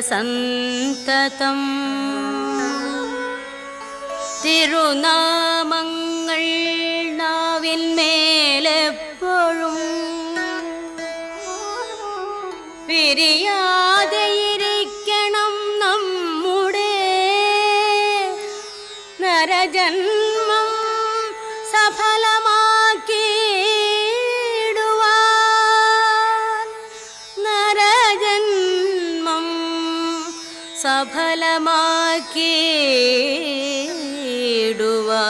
सन्ततम्। तिरुनामङ्ग நலமாக்கேடுவா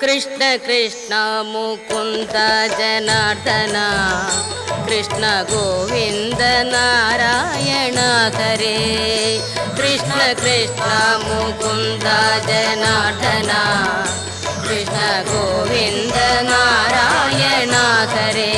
कृष्ण कृष्ण मुकुन्द जनार्दना कृष्ण गोविन्द नारायण हरे कृष्ण कृष्ण मुकुन्द जनार्दना कृष्ण गोविन्द नारायण हरे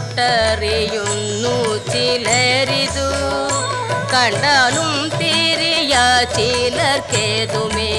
കണ്ടെറിയുന്നു ചിലരിതു. കണ്ടാലും തീരിയ ചിലർക്കേതുമേ.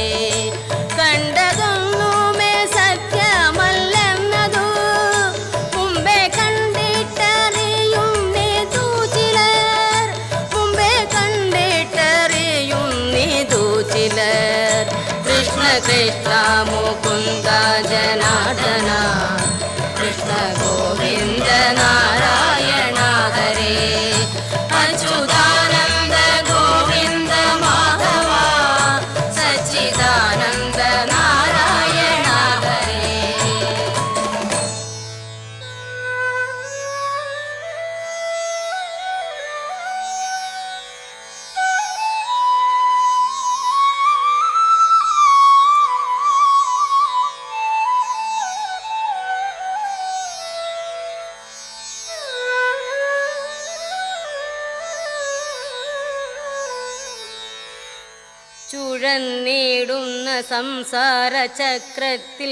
ഉഴന്നീടുന്ന സംസാര ചക്രത്തിൽ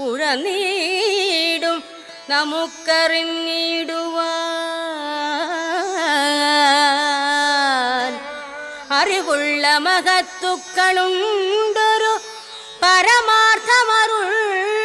ഉഴനീടും നമുക്കറിഞ്ഞിടുവാൻ. അറിവുള്ള മഹത്തുക്കളുണ്ടൊരു പരമാർത്ഥമറുള്ള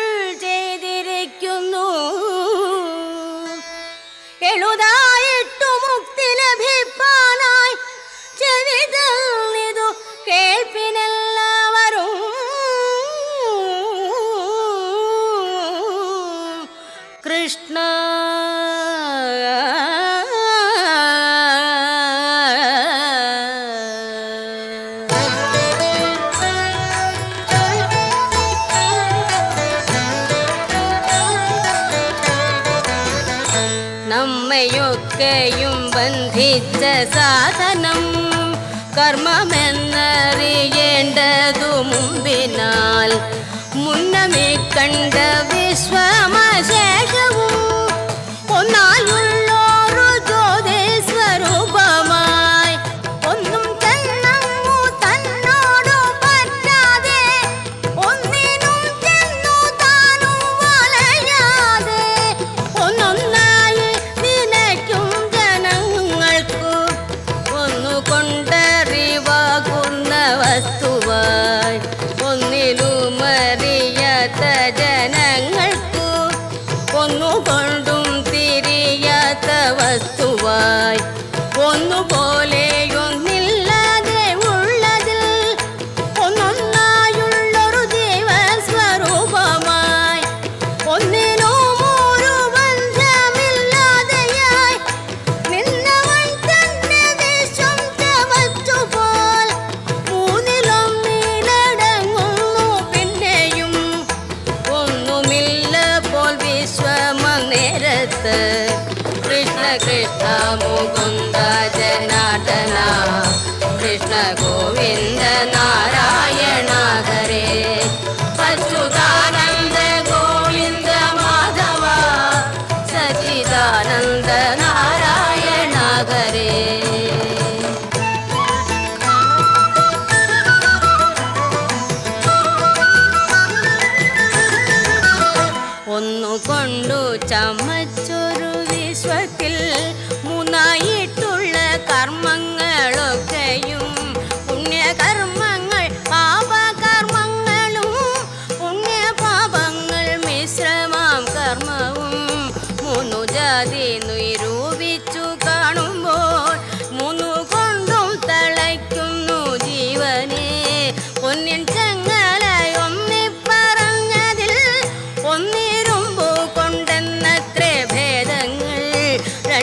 முன்னமே கண்ட விஸ்வமசே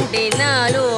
ஆண்டினாலும்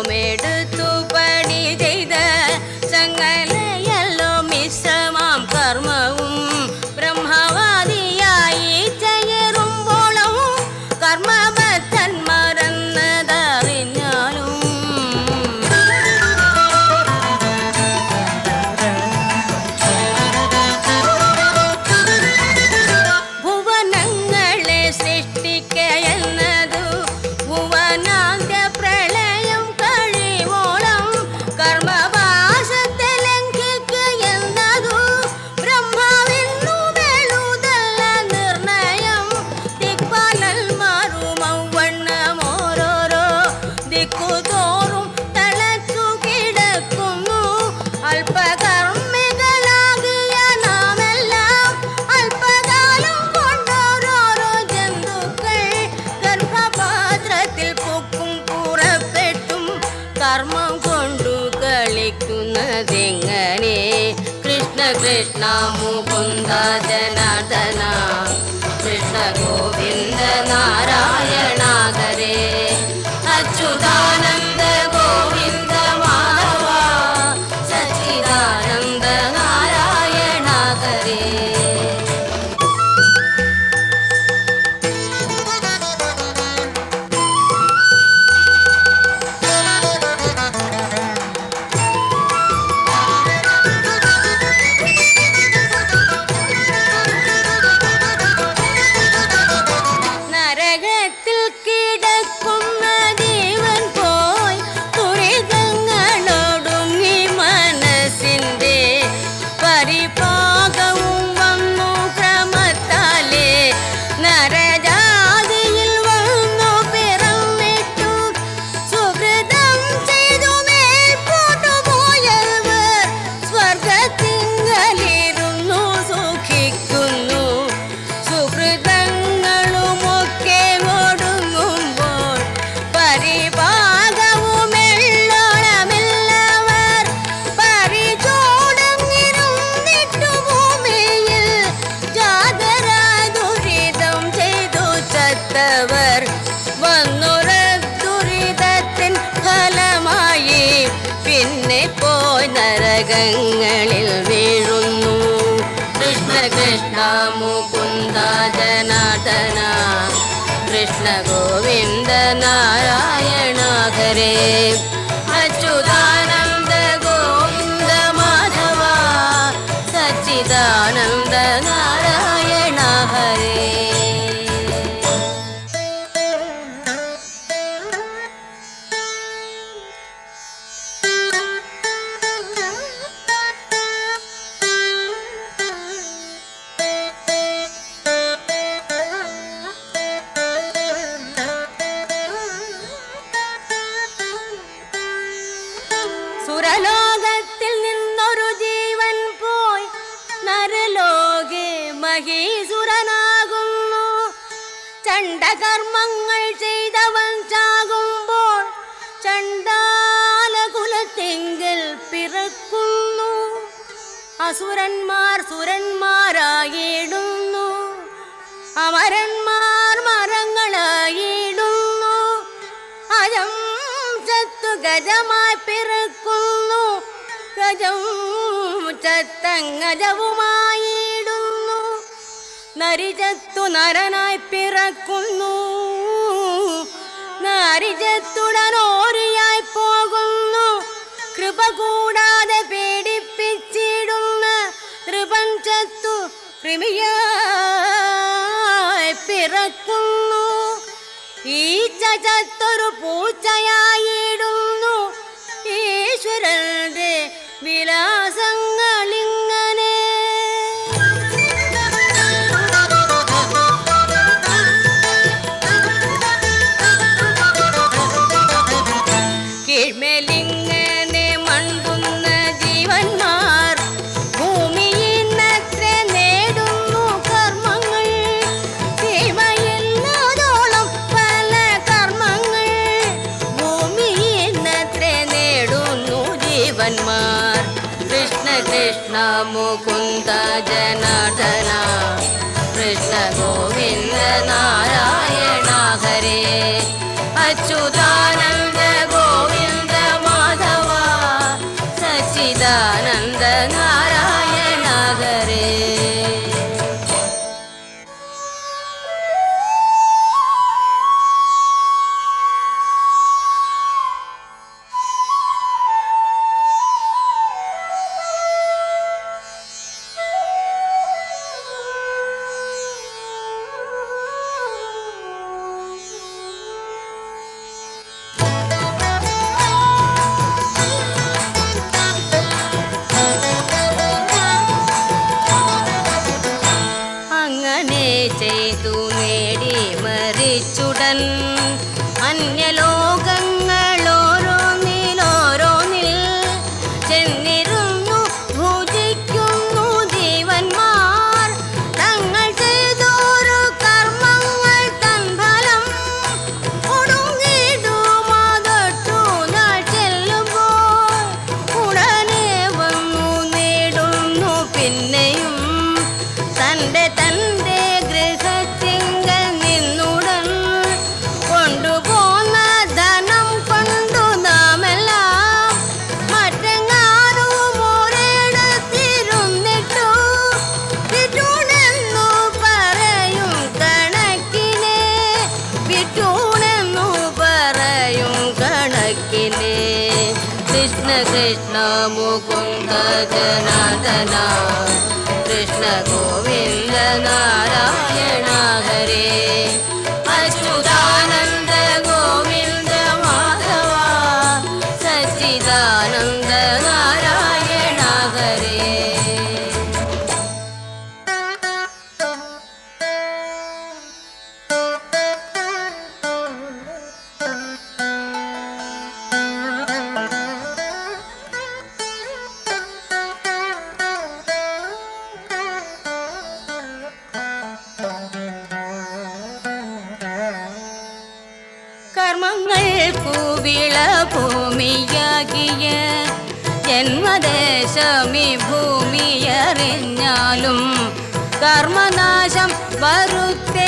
അസുരന്മാർ സുരന്മാരായിടുന്നു. അമരന്മാർ മരങ്ങളായിടുന്നു. അജം ചത്തു ഗജമായി പിറക്കുന്നു. ഗജം ചത്തങ്ങജവുമായിടുന്നു നരിചത്തു നരനായി പിറക്കുന്നു. നരിചത്തുടനോരിയായി പോകുന്നു. കൃപ കൂടാതെ അടിമയായി പിറക്കുന്നു. ഈ ചത്തൊരു പൂച്ചയായിടുന്നു ഈശ്വരന്റെ വിലാസങ്ങൾ ജനാർദ്ദന കൃഷ്ണ ഗോവിന്ദ നാരായണ ഹരേ. അച്യുതാനന്ദ ദേശമി ഭൂമിയറിഞ്ഞാലും കർമ്മനാശം വരുത്തി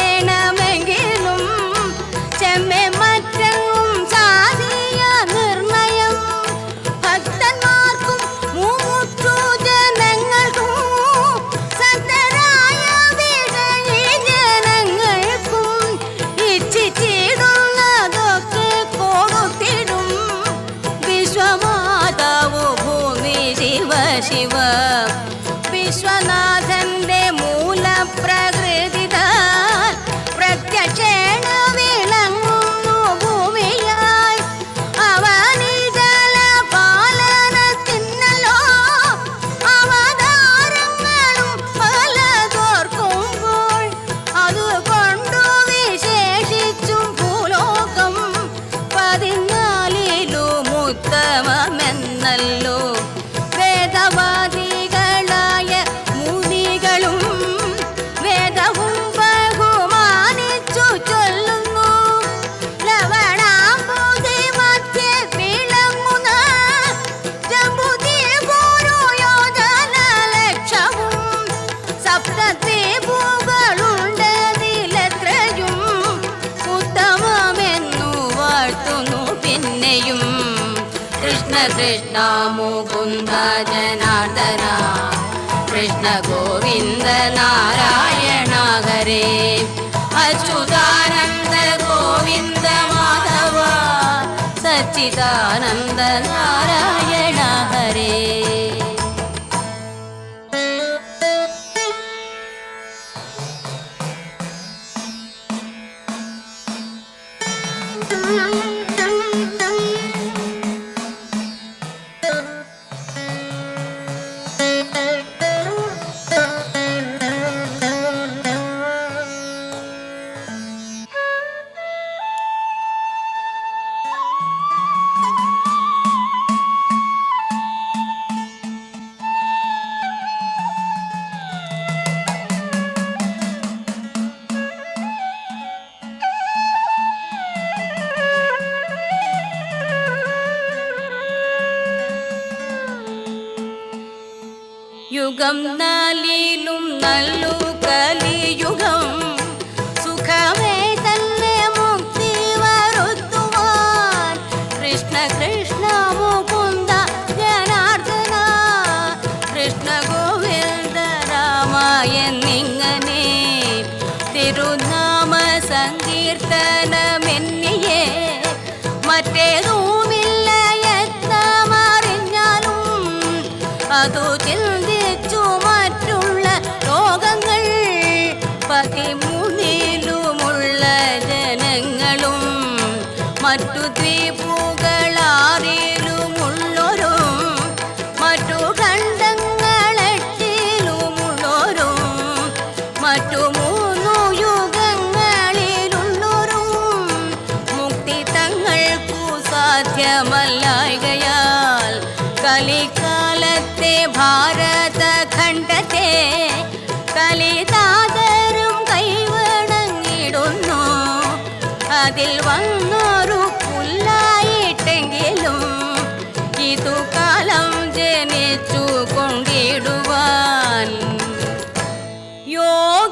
then I யுகம் நாளிலும் நல்லூர் மாற்றுதே புகழாரே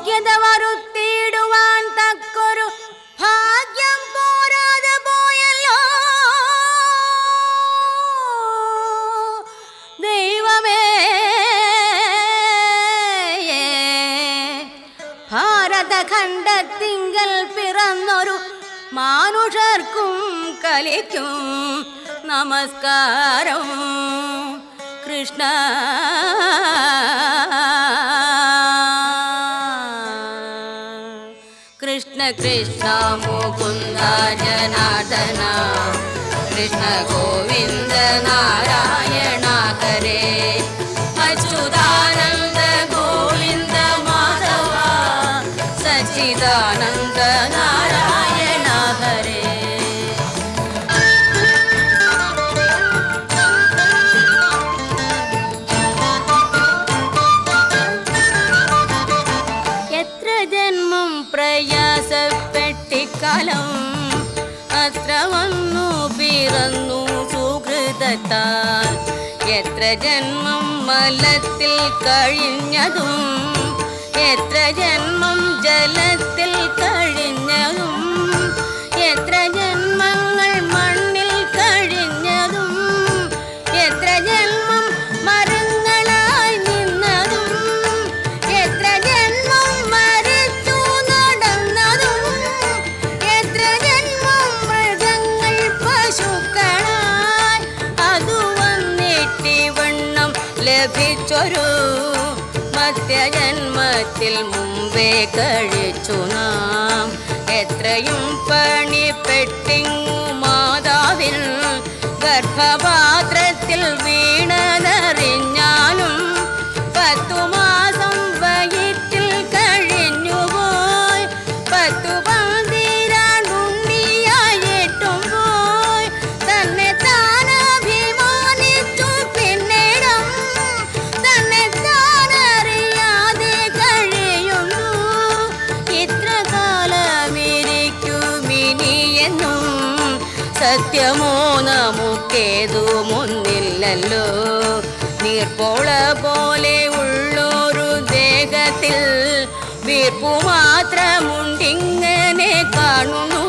യോഗ്യത വരുത്തിയിടുവാൻ തക്കൊരു ഭാഗ്യം പോരാതെ പോയല്ലോ. ദൈവമേ ഭാരതഖണ്ഡത്തിങ്കൽ പിറന്നൊരു മാനുഷർക്കും കലിക്കും നമസ്കാരം. കൃഷ്ണ कृष्ण मुकुन्द जनार्दना कृष्ण गोविन्द नारायण കാലത്തിൽ കഴിഞ്ഞതും എത്ര ജന്മം കാലത്തിൽ മുമ്പേ കഴിച്ചു നാം എത്രയും പണിപ്പെട്ടിങ്ങു മാതാവിൽ ഗർഭപാത്രത്തിൽ വീണ ഉണ്ടല്ലോ നീർപോള പോലെ ഉള്ളൊരു ദേഹത്തിൽ വീർപ്പു മാത്രമുണ്ടിങ്ങനെ കാണുന്നു.